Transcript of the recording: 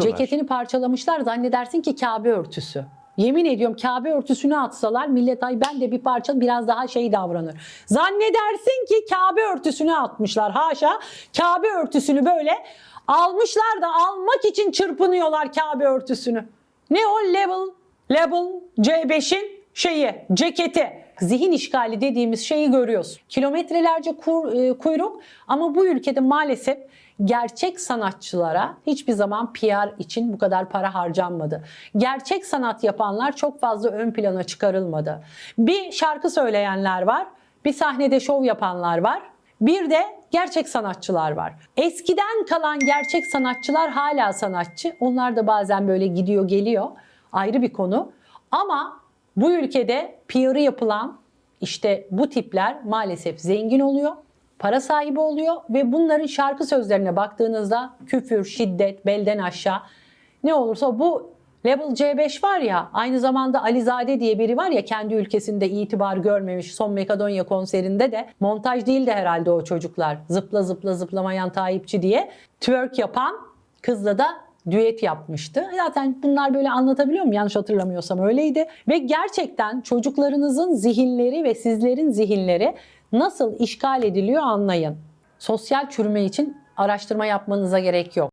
Ceketini parçalamışlar zannedersin ki Kabe örtüsü. Yemin ediyorum Kabe örtüsünü atsalar millet ay ben de bir parça biraz daha şey davranır. Zannedersin ki Kabe örtüsünü atmışlar. Haşa Kabe örtüsünü böyle almışlar da almak için çırpınıyorlar Kabe örtüsünü. Ne o level level C5'in şeyi ceketi. Zihin işgali dediğimiz şeyi görüyoruz. Kilometrelerce kur- e, kuyruk ama bu ülkede maalesef gerçek sanatçılara hiçbir zaman PR için bu kadar para harcanmadı. Gerçek sanat yapanlar çok fazla ön plana çıkarılmadı. Bir şarkı söyleyenler var, bir sahnede şov yapanlar var. Bir de gerçek sanatçılar var. Eskiden kalan gerçek sanatçılar hala sanatçı. Onlar da bazen böyle gidiyor geliyor. Ayrı bir konu. Ama bu ülkede PR'ı yapılan işte bu tipler maalesef zengin oluyor, para sahibi oluyor ve bunların şarkı sözlerine baktığınızda küfür, şiddet, belden aşağı ne olursa bu Level C5 var ya aynı zamanda Alizade diye biri var ya kendi ülkesinde itibar görmemiş son Makedonya konserinde de montaj değil de herhalde o çocuklar zıpla zıpla zıplamayan Tayyipçi diye twerk yapan kızla da düet yapmıştı. Zaten bunlar böyle anlatabiliyor muyum? Yanlış hatırlamıyorsam öyleydi. Ve gerçekten çocuklarınızın zihinleri ve sizlerin zihinleri nasıl işgal ediliyor anlayın. Sosyal çürüme için araştırma yapmanıza gerek yok.